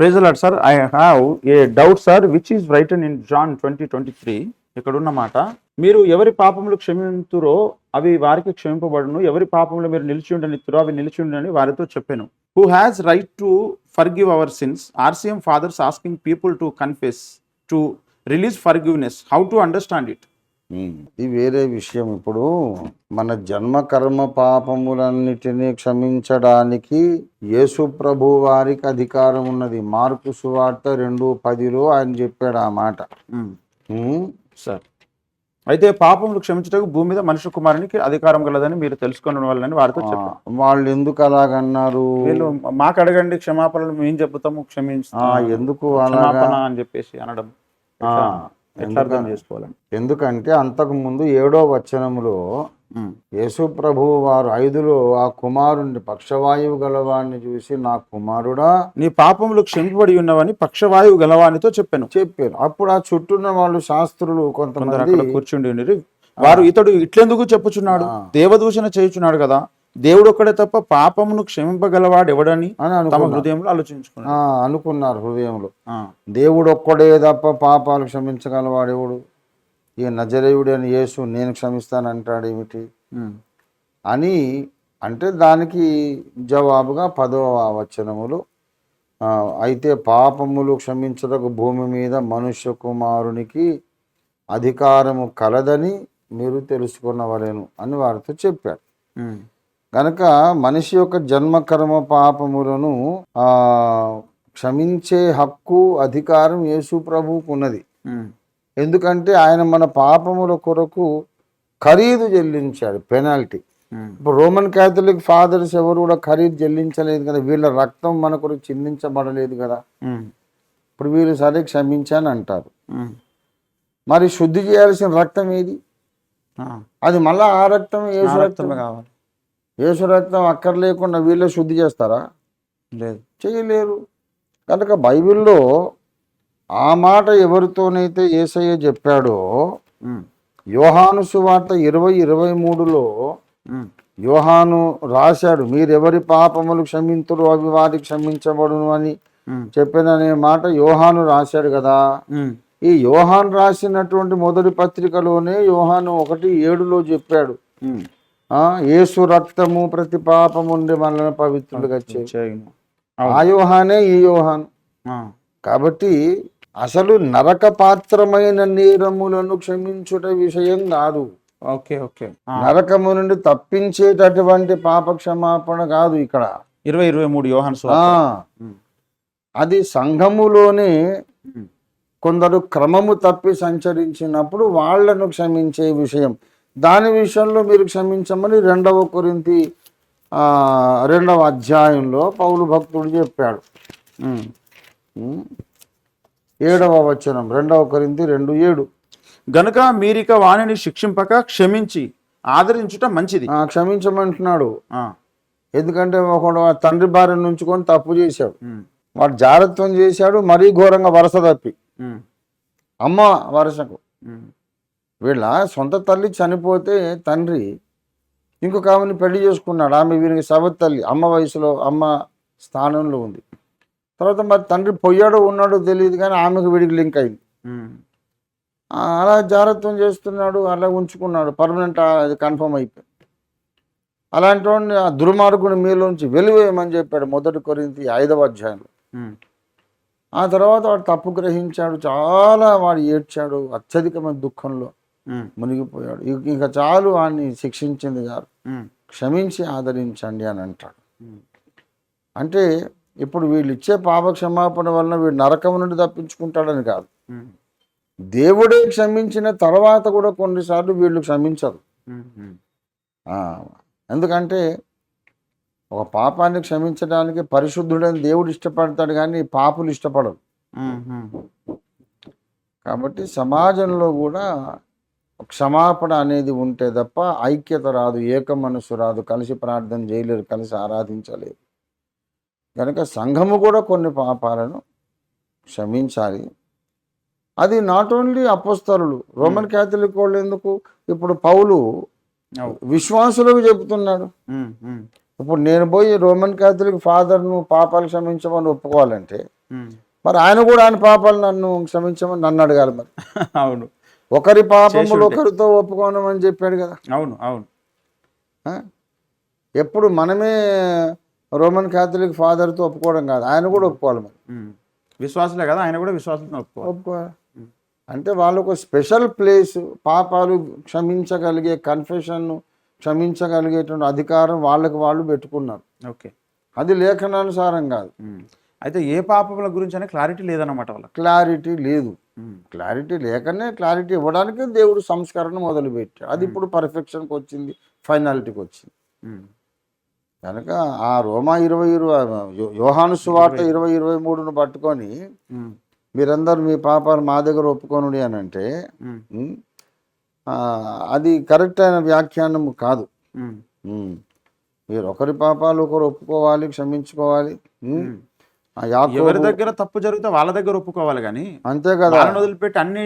Prize allot sir. I have a doubt sir which is written in John twenty twenty three ఇక్కడ మాట మీరు ఎవరి పాపములు క్షమింతురో అవి వారికి క్షమింపబడును. ఎవరి పాపములు మీరు నిలిచి ఉండనిత్తురో అవి నిలిచి ఉండని వారితో చెప్పాను. Who has right to forgive our sins RCM fathers asking people to confess to release forgiveness how to understand it ఇది వేరే విషయం. ఇప్పుడు మన జన్మ కర్మ పాపములన్నిటినీ క్షమించడానికి యేసు ప్రభు వారికి అధికారం ఉన్నది. మార్కు సువార్త రెండు పదిలో ఆయన చెప్పాడు ఆ మాట. సార్ అయితే పాపములు క్షమించటకు భూమి మీద మనుష్య కుమారునికి అధికారం గలదని మీరు తెలుసుకున్న వాళ్ళని వారితో చెప్పారు వాళ్ళు ఎందుకు అలాగన్నారు? వీళ్ళు మాకు అడగండి క్షమాపణలు మేము చెబుతాము క్షమించాం ఎందుకు అలాగా? అని చెప్పేసి అనడం. ఎట్లా అర్థం చేసుకోవాలండి ఎందుకంటే అంతకు ముందు ఏడో వచనములో యేసు ప్రభు వారు ఐదులో ఆ కుమారుని పక్షవాయువు గలవాన్ని చూసి నా కుమారుడా నీ పాపములు క్షమింపబడి ఉన్నవని పక్షవాయువు గలవానితో చెప్పాను. చెప్పారు. అప్పుడు ఆ చుట్టూన్న వాళ్ళు శాస్త్రులు కొంతమంది కూర్చుండి. వారు ఇతడు ఇట్లెందుకు చెప్పుచున్నాడు. దేవదూషణ చేయుచున్నాడు కదా. దేవుడు ఒక్కడే తప్ప పాపమును క్షమింపగలవాడు ఎవడని అని తమ హృదయంలో ఆలోచించుకున్నాడు ఆ, అనుకున్నారు హృదయంలో. దేవుడు ఒక్కడే తప్ప పాపాలు క్షమించగలవాడు ఎవడు ఈ నజరేయుడు అని యేసు నేను క్షమిస్తానంటాడు ఏమిటి. అని అంటే దానికి జవాబుగా పదవ వచనములు అయితే పాపములు క్షమించటకు భూమి మీద మనుష్య కుమారునికి అధికారము కలదని మీరు తెలుసుకున్నవలేను అని వారితో చెప్పాడు ఉమ్. గనక మనిషి యొక్క జన్మకర్మ పాపములను ఆ క్షమించే హక్కు అధికారం యేసు ప్రభువుకు ఉన్నది. ఎందుకంటే ఆయన మన పాపముల కొరకు ఖరీదు చెల్లించాడు పెనాల్టీ. ఇప్పుడు రోమన్ క్యాథలిక్ ఫాదర్స్ ఎవరు కూడా ఖరీదు చెల్లించలేదు కదా వీళ్ళ రక్తం మన కొరకు చిందించబడలేదు కదా. ఇప్పుడు వీళ్ళు సరే క్షమించాను అంటారు. మరి శుద్ధి చేయాల్సిన రక్తం ఏది. అది మళ్ళా ఆ రక్తం యేసు రక్తం రక్తమే కావాలి యేసు రక్తం అక్కర్లేకుండా వీళ్ళే శుద్ధి చేస్తారా లేదు చేయలేరు కనుక బైబిల్లో ఆ మాట ఎవరితోనైతే ఏసయ్య చెప్పాడో. యోహాను సువార్త ఇరవై ఇరవై మూడులో. యోహాను రాశాడు మీరెవరి పాపములు క్షమింతురు అవి వారికి క్షమించబడును అని. చెప్పిననే మాట యోహాను రాశాడు కదా. ఈ యోహాన్ రాసినటువంటి మొదటి పత్రికలోనే యోహాను ఒకటి ఏడులో చెప్పాడు యేసు రక్తము ప్రతి పాపము నుండి మనల్ని పవిత్రులుగా చేయను. ఆ యోహానే ఈ యోహాను. కాబట్టి అసలు నరక పాత్రమైన నేరములను క్షమించుట విషయం కాదు. Okay okay. నరకము నుండి తప్పించేటటువంటి పాప క్షమాపణ కాదు ఇక్కడ. ఇరవై ఇరవై మూడు యోహాన్. అది సంఘములోనే. కొందరు క్రమము తప్పి సంచరించినప్పుడు వాళ్ళను క్షమించే విషయం. దాని విషయంలో మీరు క్షమించమని రెండవ కొరింతి ఆ, రెండవ అధ్యాయంలో పౌలు భక్తుడు చెప్పాడు. ఏడవ వచనం రెండవ కొరింతి రెండు ఏడు గనుక మీరిక వాణిని శిక్షింపక క్షమించి ఆదరించుట మంచిది క్షమించమంటున్నాడు. ఎందుకంటే ఒకడు తండ్రి భార్య నుంచుకొని తప్పు చేశాడు. వాడు జాగ్రత్తం చేశాడు మరీ ఘోరంగా వరస తప్పి. అమ్మ వరసకు. వీళ్ళ సొంత తల్లి చనిపోతే తండ్రి ఇంకొక ఆమెను పెళ్ళి చేసుకున్నాడు. ఆమె వీరికి సవత్ తల్లి అమ్మ వయసులో అమ్మ స్థానంలో ఉంది. తర్వాత మరి తండ్రి పొయ్యాడో ఉన్నాడో తెలియదు కానీ ఆమెకు వీడికి లింక్ అయింది. అలా జాగ్రత్తం చేస్తున్నాడు అలా ఉంచుకున్నాడు. పర్మనెంట్ అది కన్ఫర్మ్ అయిపోయింది. అలాంటి వాడిని ఆ దుర్మార్గుని మీలోంచి వెలివేయమని చెప్పాడు మొదటి కొరింతి ఐదవ అధ్యాయంలో. ఆ తర్వాత వాడు తప్పు గ్రహించాడు చాలా వాడు ఏడ్చాడు అత్యధికమైన దుఃఖంలో. మునిగిపోయాడు. ఇక- ఇంకా చాలు వాడిని శిక్షించింది గారు. ఉమ్. క్షమించి ఆదరించండి అని అంటాడు. అంటే ఇప్పుడు వీళ్ళు ఇచ్చే పాప క్షమాపణ వలన వీడు నరకం నుండి తప్పించుకుంటాడని కాదు. దేవుడే క్షమించిన తర్వాత కూడా కొన్నిసార్లు వీళ్ళు క్షమించరు. ఎందుకంటే ఒక పాపాన్ని క్షమించడానికి పరిశుద్ధుడని దేవుడు ఇష్టపడతాడు కానీ పాపులు ఇష్టపడరు. కాబట్టి సమాజంలో కూడా క్షమాపణ అనేది ఉంటే తప్ప ఐక్యత రాదు ఏక మనసు రాదు కలిసి ప్రార్థన చేయలేరు కలిసి ఆరాధించలేరు. కనుక సంఘము కూడా కొన్ని పాపాలను క్షమించాలి. అది నాట్ ఓన్లీ అపోస్తరులు రోమన్ క్యాథలిక్ వాళ్ళు ఎందుకు? ఇప్పుడు పౌలు. విశ్వాసులకు చెబుతున్నాడు. ఇప్పుడు నేను పోయి రోమన్ క్యాథలిక్ ఫాదర్ను పాపాలు క్షమించమని ఒప్పుకోవాలంటే. మరి ఆయన కూడా ఆయన పాపాలు నన్ను క్షమించమని నన్ను అడగాలి మరి. అవును. ఒకరి పాపములు. ఒకరితో ఒప్పుకోనమని చెప్పాడు కదా. అవును అవును? ఎప్పుడు మనమే రోమన్ క్యాథలిక్ ఫాదర్తో ఒప్పుకోవడం కాదు. ఆయన కూడా ఒప్పుకోవాలి మరి. విశ్వాసులే కదా ఆయన కూడా విశ్వాసంతో ఒప్పుకోవాలి. ఒప్పుకోవాలి. అంటే వాళ్ళకు స్పెషల్ ప్లేస్ పాపాలు క్షమించగలిగే కన్ఫెషన్ను క్షమించగలిగేటువంటి అధికారం వాళ్ళకి వాళ్ళు పెట్టుకున్నారు. ఓకే. అది లేఖనానుసారం కాదు. అయితే ఏ పాపముల గురించి అనే క్లారిటీ లేదన్నమాట వాళ్ళకి. క్లారిటీ లేదు. క్లారిటీ లేకనే క్లారిటీ ఇవ్వడానికి దేవుడు సంస్కరణ మొదలుపెట్టాడు. అది ఇప్పుడు పర్ఫెక్షన్కి వచ్చింది ఫైనాలిటీకి వచ్చింది. కనుక ఆ రోమా ఇరవై ఇరవై యోహాను సువార్త ఇరవై. ఇరవై మూడును పట్టుకొని. మీరందరూ మీ పాపాలు మా దగ్గర ఒప్పుకోనుడి అని అంటే అది కరెక్ట్ అయిన వ్యాఖ్యానం కాదు. మీరు ఒకరి పాపాలు ఒకరు ఒప్పుకోవాలి క్షమించుకోవాలి ఎవరి దగ్గర తప్పు జరిగితే వాళ్ళ దగ్గర ఒప్పుకోవాలి కానీ అంతే కదా. వదిలిపెట్టి అన్ని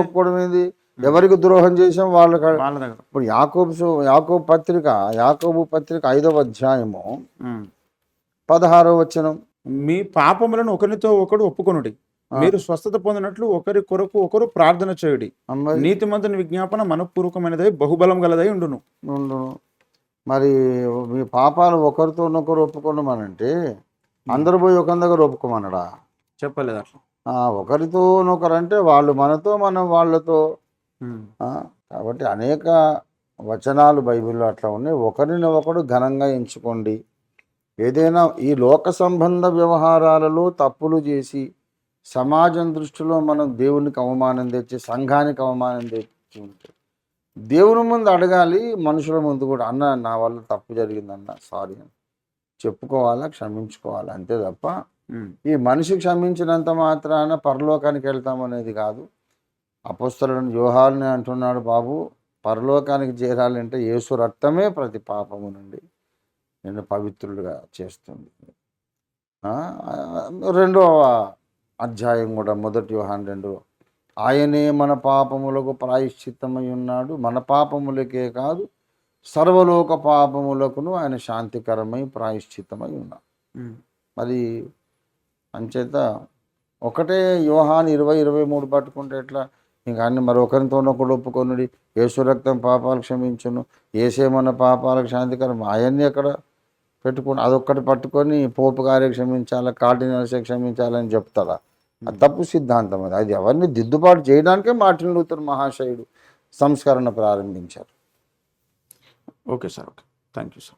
ఒప్పుకోవడం ఏంది? ఎవరికి ద్రోహం చేసాం వాళ్ళ దగ్గర. ఇప్పుడు యాకోబు యాకోబు పత్రిక యాకోబు పత్రిక ఐదవ అధ్యాయము. పదహారవ వచనం. మీ పాపములను ఒకరితో ఒకడు ఒప్పుకొనుడి. మీరు స్వస్థత పొందినట్లు ఒకరి కొరకు ఒకరు ప్రార్థన చేయుడి. అమ్మాయి నీతిమంతుని విజ్ఞాపన మనపూర్వకమైనదై బహుబలం గలదై ఉండును. మరి మీ పాపాలు ఒకరితో ఒకరు ఒప్పుకోమనంటే అందరు పోయి ఒక దగ్గర ఒప్పుకోమన్నాడా? చెప్పలేదు? అట్లా ఒకరితో ఒకరు అంటే వాళ్ళు మనతో మనం వాళ్ళతో. కాబట్టి అనేక వచనాలు బైబిల్లో అట్లా ఉన్నాయి. ఒకరిని ఒకడు ఘనంగా ఎంచుకోండి. ఏదైనా ఈ లోక సంబంధ వ్యవహారాలలో తప్పులు చేసి సమాజం దృష్టిలో మనం దేవునికి అవమానం తెచ్చి సంఘానికి అవమానం తెచ్చి ఉంటే దేవుని ముందు అడగాలి మనుషుల ముందు కూడా అన్న నా వల్ల తప్పు జరిగిందన్న సారీ అని చెప్పుకోవాలా క్షమించుకోవాలి? అంతే తప్ప. ఈ మనిషి క్షమించినంత మాత్రాన పరలోకానికి వెళ్తామనేది కాదు. అపస్తులను యోహాల్ని అంటున్నాడు బాబు పరలోకానికి చేరాలంటే యేసు రక్తమే ప్రతి పాపము నుండి నిన్ను పవిత్రుడిగా చేస్తుంది. రెండవ అధ్యాయం కూడా మొదటి యోహాన్ రెండు. ఆయనే మన పాపములకు ప్రాయశ్చిత్తమై ఉన్నాడు. మన పాపములకే కాదు సర్వలోక పాపములకును ఆయన శాంతికరమై ప్రాయశ్చిత్తమై ఉన్నాడు. ఉమ్. మరి అంచేత ఒకటే యోహాన్ ఇరవై ఇరవై మూడు పట్టుకుంటే ఎట్లా? ఇంకా అన్ని మరి ఒకరితో ఒకడు ఒప్పుకొనుడి యేసు రక్తం పాపాలు క్షమించును ఏసే మన పాపాలకు శాంతికరం అవన్నీ ఎక్కడ పెట్టుకుని అదొక్కటి పట్టుకొని పోపు గారే క్షమించాలా కార్డినల్సే క్షమించాలని చెప్తారా? అది తప్పు సిద్ధాంతం అది. అది ఎవరిని దిద్దుబాటు చేయడానికే మార్టిన్ లూథర్ మహాశయుడు సంస్కరణ ప్రారంభించారు. Okay sir okay thank you sir